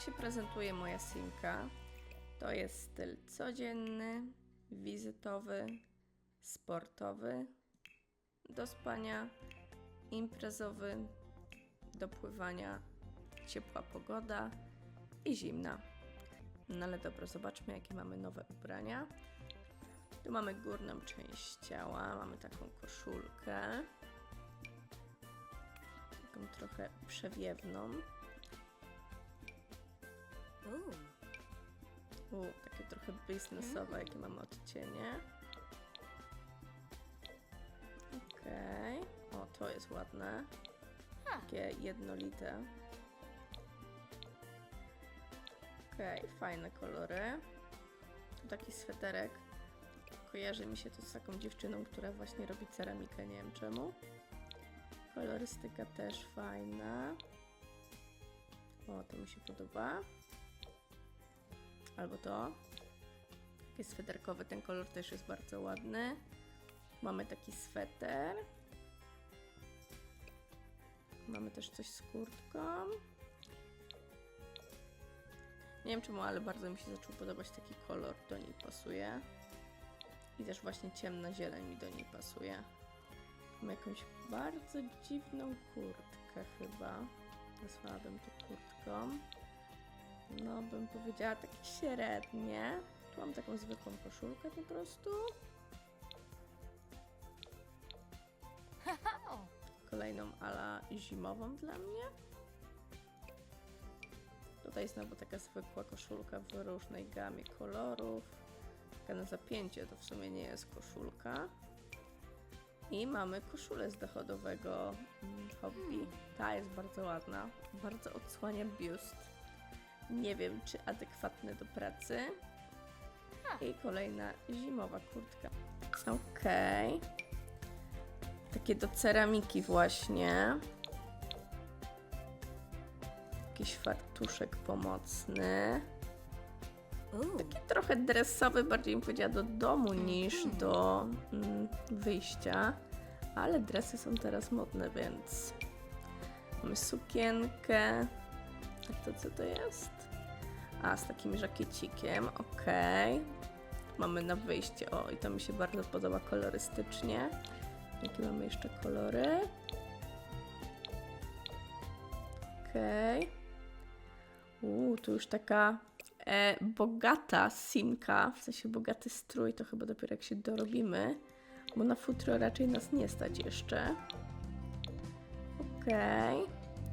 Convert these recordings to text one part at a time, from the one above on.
Tak się prezentuje moja simka. To jest styl codzienny, wizytowy, sportowy, do spania, imprezowy, do pływania, ciepła pogoda i zimna. No ale dobra, zobaczmy jakie mamy nowe ubrania. Tu mamy górną część ciała, mamy taką koszulkę. Taką trochę przewiewną. U, takie trochę biznesowe, jakie mamy odcienie. Okej. O, to jest ładne. Takie jednolite. Okej, fajne kolory. Tu taki sweterek. Kojarzy mi się to z taką dziewczyną, która właśnie robi ceramikę, nie wiem czemu. Kolorystyka też fajna. O, to mi się podoba. Albo to. Taki sweterkowy, ten kolor też jest bardzo ładny. Mamy taki sweter. Mamy też coś z kurtką. Nie wiem czemu, ale bardzo mi się zaczął podobać taki kolor, do niej pasuje. I też właśnie ciemna zieleń mi do niej pasuje. Mam jakąś bardzo dziwną kurtkę chyba. Nazwałabym to kurtką. No, bym powiedziała takie średnie. Tu mam taką zwykłą koszulkę po prostu. Kolejną ala zimową dla mnie. Tutaj znowu taka zwykła koszulka w różnej gamie kolorów. Taka na zapięcie to w sumie nie jest koszulka. I mamy koszulę z dochodowego mm, hobby. Ta jest bardzo ładna. Bardzo odsłania biust. Nie wiem, czy adekwatny do pracy. I kolejna zimowa kurtka. Okej. Takie do ceramiki właśnie. Jakiś fartuszek pomocny. Taki trochę dresowy, bardziej bym powiedziała do domu niż do mm, wyjścia. Ale dresy są teraz modne, więc mamy sukienkę. A to co to jest? A, z takim żakiecikiem, okej. Mamy na wyjście, o i to mi się bardzo podoba kolorystycznie. Jakie mamy jeszcze kolory? Okej. Uuu, tu już taka e, bogata simka, w sensie bogaty strój, to chyba dopiero jak się dorobimy, bo na futro raczej nas nie stać jeszcze. Okej.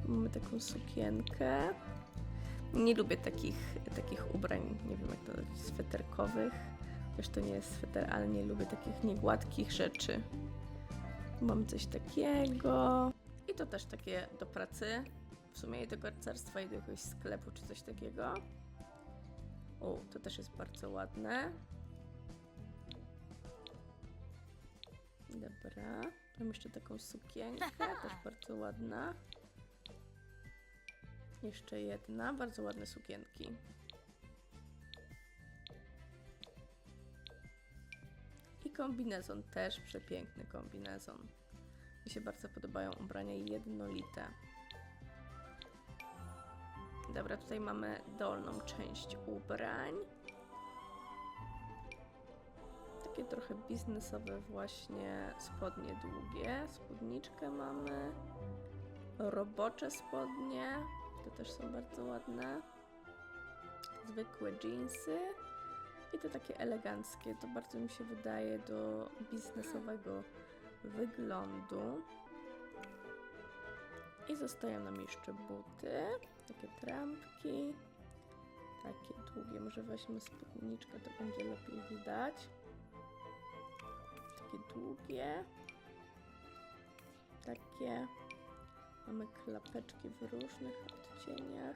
Mamy taką sukienkę. Nie lubię takich, takich ubrań, nie wiem jak to nazwać, sweterkowych. Chociaż to nie jest sweter, ale nie lubię takich niegładkich rzeczy. Mam coś takiego. I to też takie do pracy. W sumie i do garcarstwa, i do jakiegoś sklepu, czy coś takiego. O, to też jest bardzo ładne. Dobra. Mam jeszcze taką sukienkę, też bardzo ładna. Jeszcze jedna, bardzo ładne sukienki. I kombinezon, też przepiękny kombinezon. Mi się bardzo podobają ubrania jednolite. Dobra, tutaj mamy dolną część ubrań. Takie trochę biznesowe właśnie spodnie długie. Spódniczkę mamy. Robocze spodnie. Też są bardzo ładne. Zwykłe jeansy. I to takie eleganckie. To bardzo mi się wydaje do biznesowego wyglądu. I zostają nam jeszcze buty. Takie trampki. Takie długie. Może weźmy spódniczkę, to będzie lepiej widać. Takie długie. Takie. Mamy klapeczki w różnych odcieniach.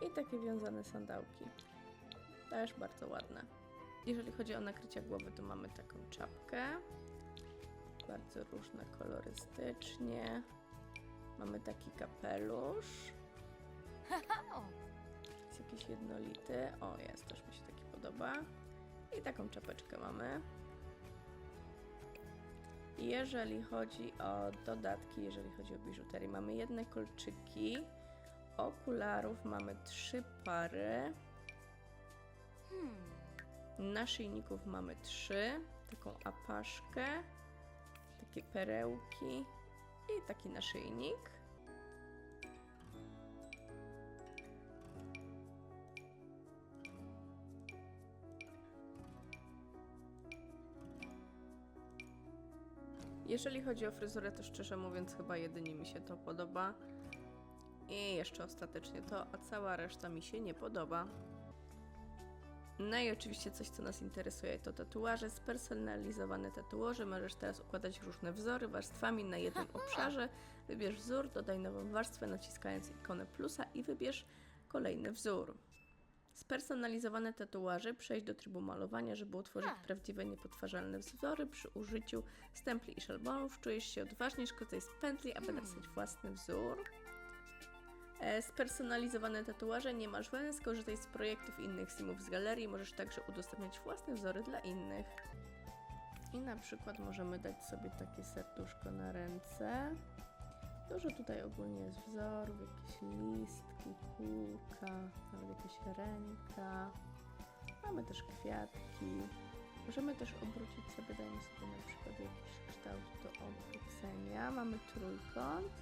I takie wiązane sandałki. Też bardzo ładne. Jeżeli chodzi o nakrycie głowy, to mamy taką czapkę. Bardzo różne kolorystycznie. Mamy taki kapelusz. Jest jakiś jednolity. O, jest, też mi się taki podoba. I taką czapeczkę mamy. Jeżeli chodzi o dodatki, jeżeli chodzi o biżuterię, mamy jedne kolczyki Okularów mamy trzy pary. Naszyjników mamy trzy. Taką apaszkę, takie perełki i taki naszyjnik. Jeżeli chodzi o fryzurę, to szczerze mówiąc, chyba jedynie mi się to podoba. I jeszcze ostatecznie to, a cała reszta mi się nie podoba. No i oczywiście coś, co nas interesuje, to tatuaże, spersonalizowane tatuaże. Możesz teraz układać różne wzory warstwami na jednym obszarze. Wybierz wzór, dodaj nową warstwę naciskając ikonę plusa i wybierz kolejny wzór. Spersonalizowane tatuaże. Przejdź do trybu malowania, żeby utworzyć prawdziwe, niepodważalne wzory przy użyciu stempli i szablonów. Czujesz się odważnie, korzystaj z pętli, aby napisać własny wzór. E, Spersonalizowane tatuaże nie masz weny, skorzystaj z projektów innych simów z galerii. Możesz także udostępniać własne wzory dla innych. I na przykład możemy dać sobie takie serduszko na ręce. Dużo tutaj ogólnie jest wzorów, jakieś listki, kółka, nawet jakaś ręka. Mamy też kwiatki. Możemy też obrócić sobie, dajmy sobie na przykład jakiś kształt do obrócenia. Mamy trójkąt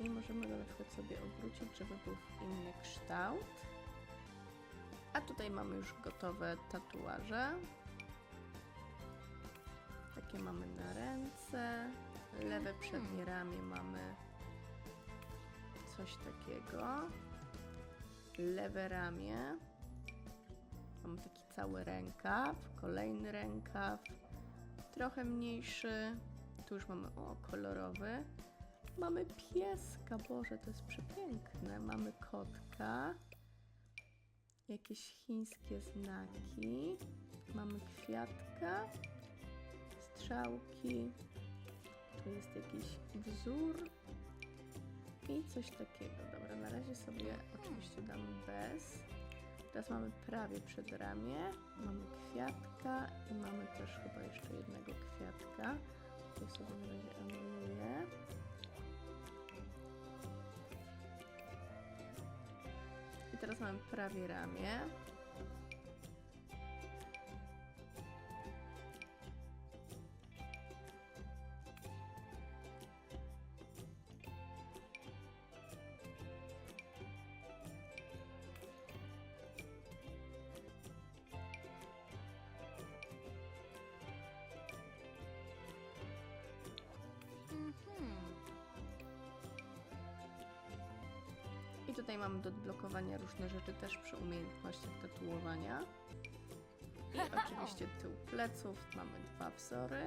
i możemy go na przykład sobie obrócić, żeby był w inny kształt. A tutaj mamy już gotowe tatuaże. Takie mamy na ręce. Lewe przednie ramię mamy coś takiego. Lewe ramię. Mamy taki cały rękaw, kolejny rękaw, trochę mniejszy. Tu już mamy, o, kolorowy. Mamy pieska, Boże, to jest przepiękne. Mamy kotka, jakieś chińskie znaki. Mamy kwiatka, strzałki. Tu jest jakiś wzór i coś takiego. Dobra, na razie sobie oczywiście damy bez. Teraz mamy prawie przedramię, mamy kwiatka i mamy też chyba jeszcze jednego kwiatka. To sobie na razie anuluję. I teraz mamy prawie ramię. Tutaj mamy do odblokowania różne rzeczy też przy umiejętnościach tatuowania. I oczywiście tył pleców. Mamy dwa wzory.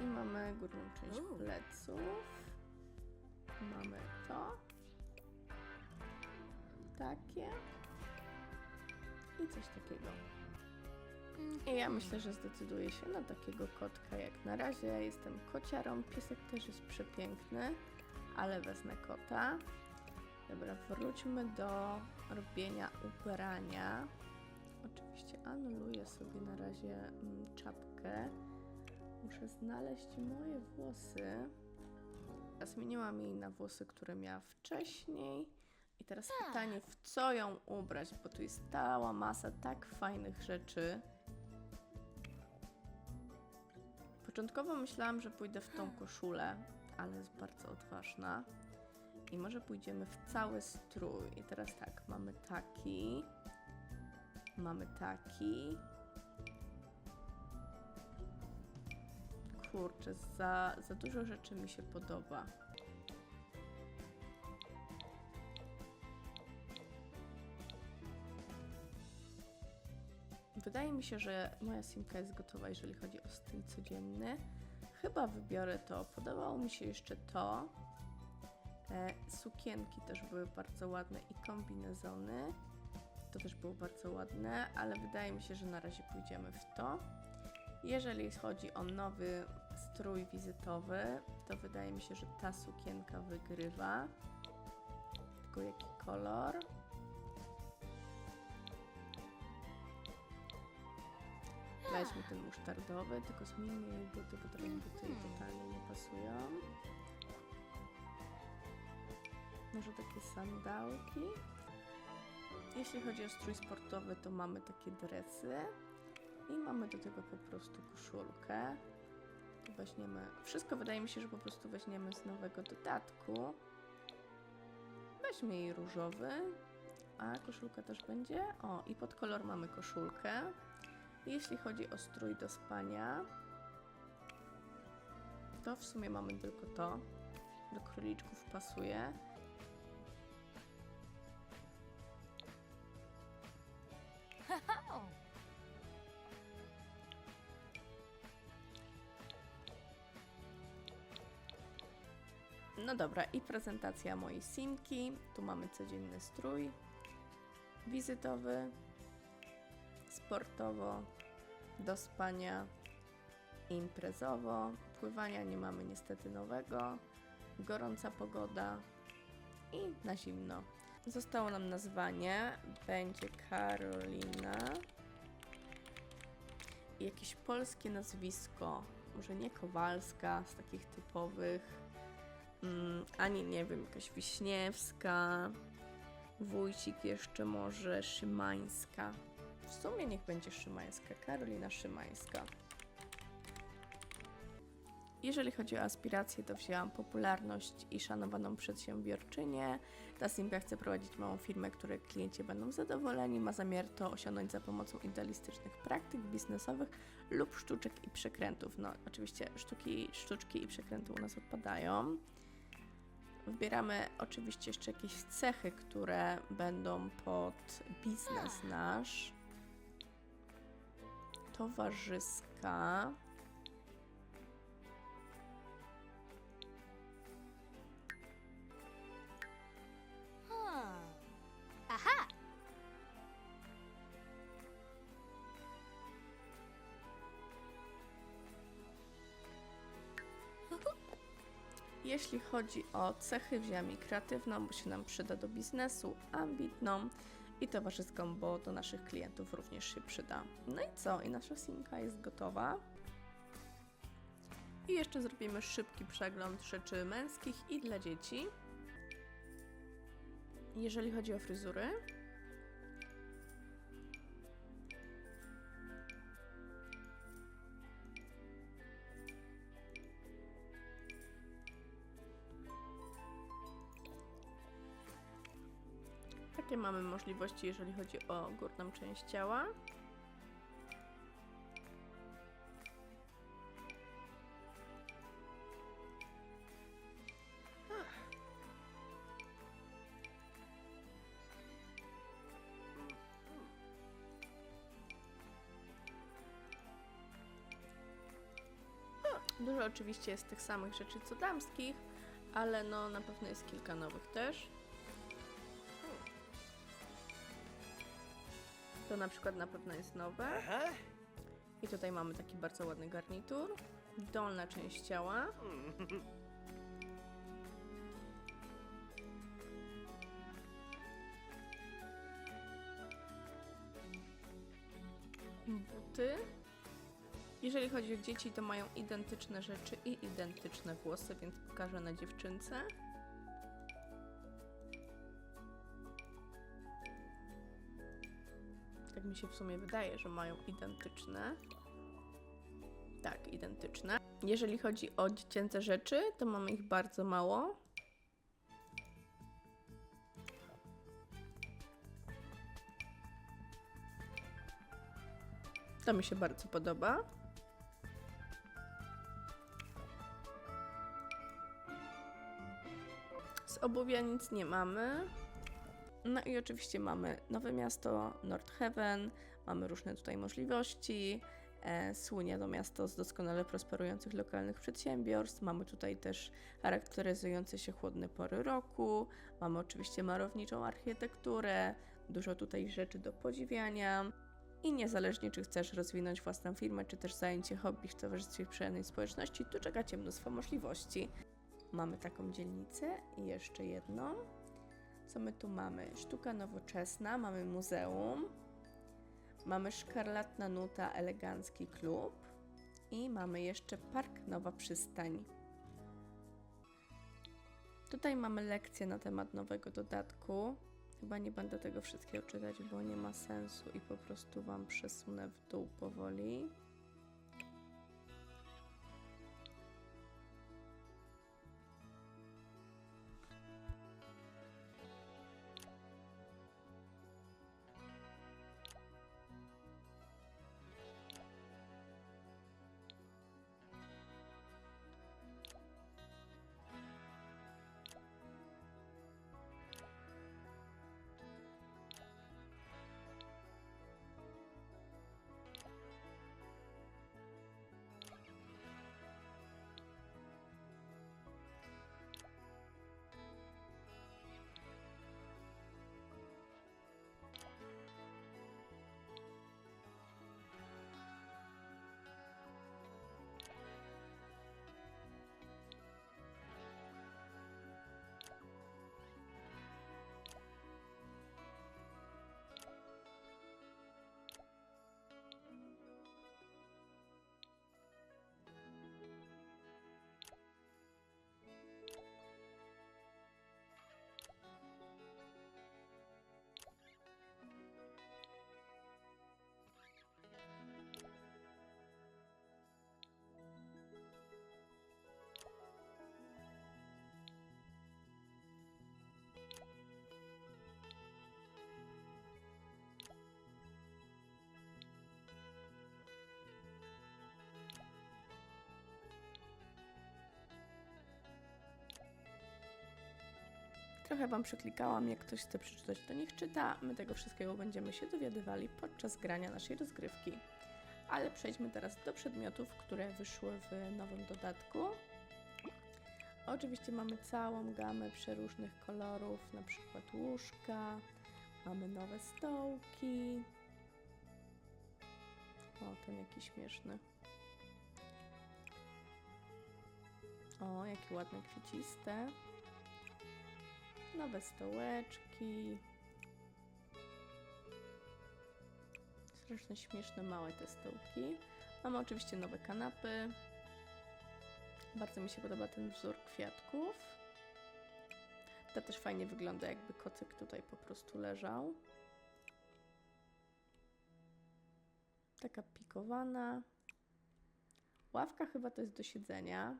I mamy górną część pleców. Mamy to. Takie. I coś takiego. I ja myślę, że zdecyduję się na takiego kotka jak na razie. Ja jestem kociarą. Piesek też jest przepiękny, ale wezmę kota. Dobra, wróćmy do robienia ubrania. Oczywiście anuluję sobie na razie mm, czapkę. Muszę znaleźć moje włosy. Ja zmieniłam jej na włosy, które miała wcześniej. I teraz pytanie, w co ją ubrać, bo tu jest cała masa tak fajnych rzeczy. Początkowo myślałam, że pójdę w tą koszulę, ale jest bardzo odważna. I może pójdziemy w cały strój. I teraz tak, mamy taki, mamy taki, kurczę, za, za dużo rzeczy mi się podoba. Wydaje mi się, że moja simka jest gotowa, jeżeli chodzi o styl codzienny. Chyba wybiorę to. Podobało mi się jeszcze to. E, sukienki też były bardzo ładne i kombinezony. To też było bardzo ładne, ale wydaje mi się, że na razie pójdziemy w to. Jeżeli chodzi o nowy strój wizytowy, to wydaje mi się, że ta sukienka wygrywa. Tylko jaki kolor? Weźmy ten musztardowy, tylko zmieńmy jej buty, bo teraz buty jej totalnie nie pasują. Może takie sandałki? Jeśli chodzi o strój sportowy, to mamy takie dresy i mamy do tego po prostu koszulkę. Weźmiemy, wszystko wydaje mi się, że po prostu weźmiemy z nowego dodatku. Weźmy jej różowy, a koszulka też będzie. O, i pod kolor mamy koszulkę. Jeśli chodzi o strój do spania, to w sumie mamy tylko to. Do króliczków pasuje. No dobra, i prezentacja mojej simki. Tu mamy codzienny strój, wizytowy, sportowo, do spania, imprezowo. Pływania nie mamy niestety nowego, gorąca pogoda i na zimno. Zostało nam nazwanie, będzie Karolina. I jakieś polskie nazwisko, może nie Kowalska z takich typowych, mm, ani nie wiem, jakaś Wiśniewska, Wójcik jeszcze może, Szymańska. W sumie niech będzie Szymańska, Karolina Szymańska. Jeżeli chodzi o aspiracje, to wzięłam popularność i szanowaną przedsiębiorczynię. Ta Simka chce prowadzić małą firmę, której klienci będą zadowoleni. Ma zamiar to osiągnąć za pomocą idealistycznych praktyk biznesowych lub sztuczek i przekrętów. No, oczywiście sztuki, sztuczki i przekręty u nas odpadają. Wybieramy oczywiście jeszcze jakieś cechy, które będą pod biznes nasz. Towarzyska. Jeśli chodzi o cechy, wzięłam i kreatywną, bo się nam przyda do biznesu, ambitną i towarzyską, bo do naszych klientów również się przyda. No i co? I nasza simka jest gotowa. I jeszcze zrobimy szybki przegląd rzeczy męskich i dla dzieci. Jeżeli chodzi o fryzury, Takie mamy możliwości, jeżeli chodzi o górną część ciała. Dużo oczywiście jest tych samych rzeczy co damskich, ale no na pewno jest kilka nowych też. To na przykład na pewno jest nowe. I tutaj mamy taki bardzo ładny garnitur. Dolna część ciała. Buty. Jeżeli chodzi o dzieci, to mają identyczne rzeczy i identyczne włosy, więc pokażę na dziewczynce. Się w sumie wydaje, że mają identyczne. Tak, identyczne. Jeżeli chodzi o dziecięce rzeczy, to mamy ich bardzo mało. To mi się bardzo podoba. Z obuwia nic nie mamy. No i oczywiście mamy Nowe Miasto, Nordhaven, mamy różne tutaj możliwości. E, słynie to miasto z doskonale prosperujących lokalnych przedsiębiorstw. Mamy tutaj też charakteryzujące się chłodne pory roku. Mamy oczywiście malowniczą architekturę, dużo tutaj rzeczy do podziwiania. I niezależnie, czy chcesz rozwinąć własną firmę, czy też zająć się hobby w towarzystwie przyjemnej społeczności, tu czeka Cię mnóstwo możliwości. Mamy taką dzielnicę i jeszcze jedną. Co my tu mamy? Sztuka nowoczesna, mamy muzeum, mamy Szkarlatna Nuta, elegancki klub i mamy jeszcze Park Nowa Przystań. Tutaj mamy lekcję na temat nowego dodatku. Chyba nie będę tego wszystkiego czytać, bo nie ma sensu i po prostu Wam przesunę w dół powoli. Trochę Wam przeklikałam, jak ktoś chce przeczytać, to niech czyta. My tego wszystkiego będziemy się dowiadywali podczas grania naszej rozgrywki. Ale przejdźmy teraz do przedmiotów, które wyszły w nowym dodatku. Oczywiście mamy całą gamę przeróżnych kolorów, na przykład łóżka, mamy nowe stołki. O, ten jaki śmieszny. O, jakie ładne kwieciste nowe stołeczki. Strasznie śmieszne, małe te stołki. Mamy oczywiście nowe kanapy. Bardzo mi się podoba ten wzór kwiatków. To też fajnie wygląda, jakby kocyk tutaj po prostu leżał. Taka pikowana. Ławka chyba to jest do siedzenia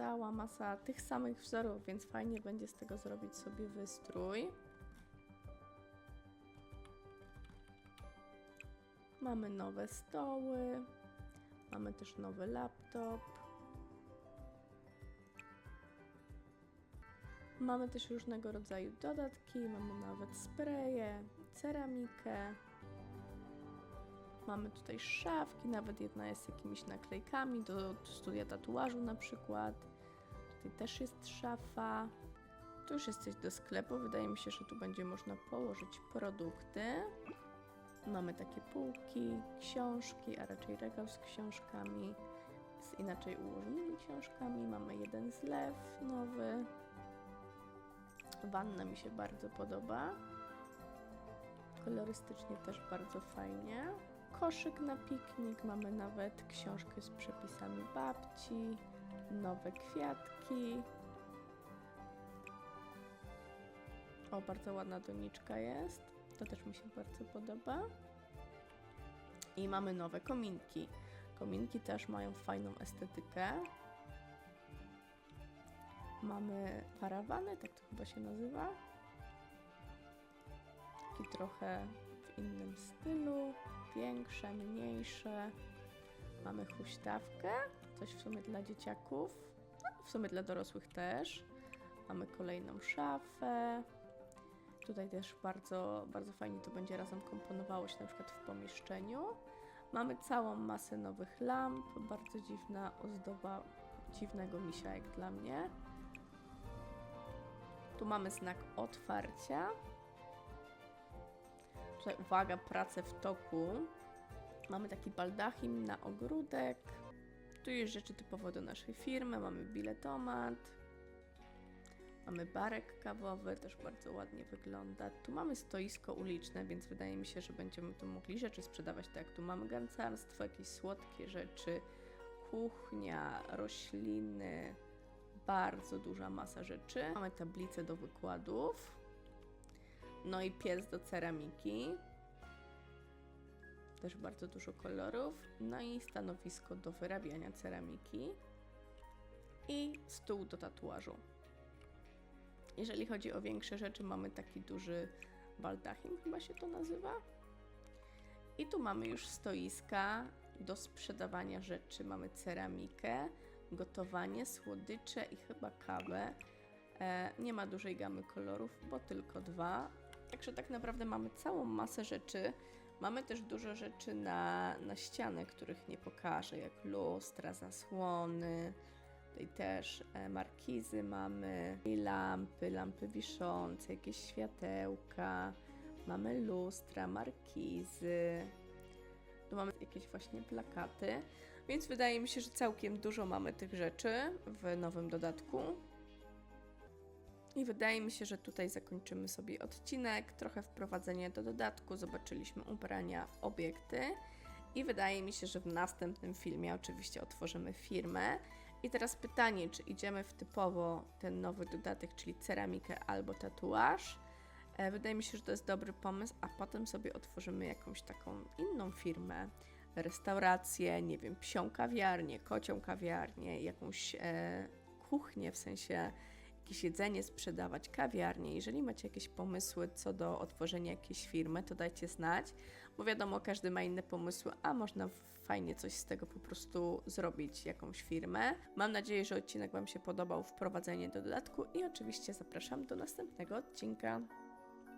cała masa tych samych wzorów, więc fajnie będzie z tego zrobić sobie wystrój. Mamy nowe stoły, mamy też nowy laptop. Mamy też różnego rodzaju dodatki, mamy nawet spreje, ceramikę. Mamy tutaj szafki, nawet jedna jest z jakimiś naklejkami do studia tatuażu na przykład. Tutaj też jest szafa. Tu już jest coś do sklepu. Wydaje mi się, że tu będzie można położyć produkty. Mamy takie półki, książki, a raczej regał z książkami, z inaczej ułożonymi książkami. Mamy jeden zlew nowy. Wanna mi się bardzo podoba. Kolorystycznie też bardzo fajnie. Koszyk na piknik, mamy nawet książkę z przepisami babci, nowe kwiatki. O, bardzo ładna doniczka jest. To też mi się bardzo podoba. I mamy nowe kominki. Kominki też mają fajną estetykę. Mamy parawany, tak to chyba się nazywa. Taki trochę w innym stylu. Większe, mniejsze. Mamy huśtawkę, coś w sumie dla dzieciaków, no, w sumie dla dorosłych też. Mamy kolejną szafę. Tutaj też bardzo, bardzo fajnie to będzie razem komponowało się na przykład w pomieszczeniu. Mamy całą masę nowych lamp, bardzo dziwna ozdoba dziwnego misia jak dla mnie. Tu mamy znak otwarcia. tutaj uwaga, prace w toku. Mamy taki baldachim na ogródek. Tu jest rzeczy typowo do naszej firmy. Mamy biletomat. Mamy barek kawowy, też bardzo ładnie wygląda. Tu mamy stoisko uliczne, więc wydaje mi się, że będziemy tu mogli rzeczy sprzedawać. Tak, tu mamy gancarstwo, jakieś słodkie rzeczy, kuchnia, rośliny, bardzo duża masa rzeczy. Mamy tablicę do wykładów. No i piec do ceramiki. Też bardzo dużo kolorów. No i stanowisko do wyrabiania ceramiki. I stół do tatuażu. Jeżeli chodzi o większe rzeczy, mamy taki duży baldachim, chyba się to nazywa. I tu mamy już stoiska do sprzedawania rzeczy. Mamy ceramikę, gotowanie, słodycze i chyba kawę. E, nie ma dużej gamy kolorów, bo tylko dwa. Także tak naprawdę mamy całą masę rzeczy. Mamy też dużo rzeczy na, na ścianę, których nie pokażę, jak lustra, zasłony. Tutaj też e, markizy mamy, i lampy, lampy wiszące, jakieś światełka. Mamy lustra, markizy. Tu mamy jakieś właśnie plakaty. Więc wydaje mi się, że całkiem dużo mamy tych rzeczy w nowym dodatku. I wydaje mi się, że tutaj zakończymy sobie odcinek. Trochę wprowadzenie do dodatku. Zobaczyliśmy ubrania, obiekty. I wydaje mi się, że w następnym filmie oczywiście otworzymy firmę. I teraz pytanie, czy idziemy w typowo ten nowy dodatek, czyli ceramikę albo tatuaż. E, Wydaje mi się, że to jest dobry pomysł, a potem sobie otworzymy jakąś taką inną firmę, restaurację, nie wiem, psią kawiarnię, kocią kawiarnię, jakąś e, kuchnię, w sensie jakieś jedzenie sprzedawać, kawiarnię. Jeżeli macie jakieś pomysły co do otworzenia jakiejś firmy, to dajcie znać, bo wiadomo, każdy ma inne pomysły, a można fajnie coś z tego po prostu zrobić, jakąś firmę. Mam nadzieję, że odcinek Wam się podobał, wprowadzenie do dodatku i oczywiście zapraszam do następnego odcinka.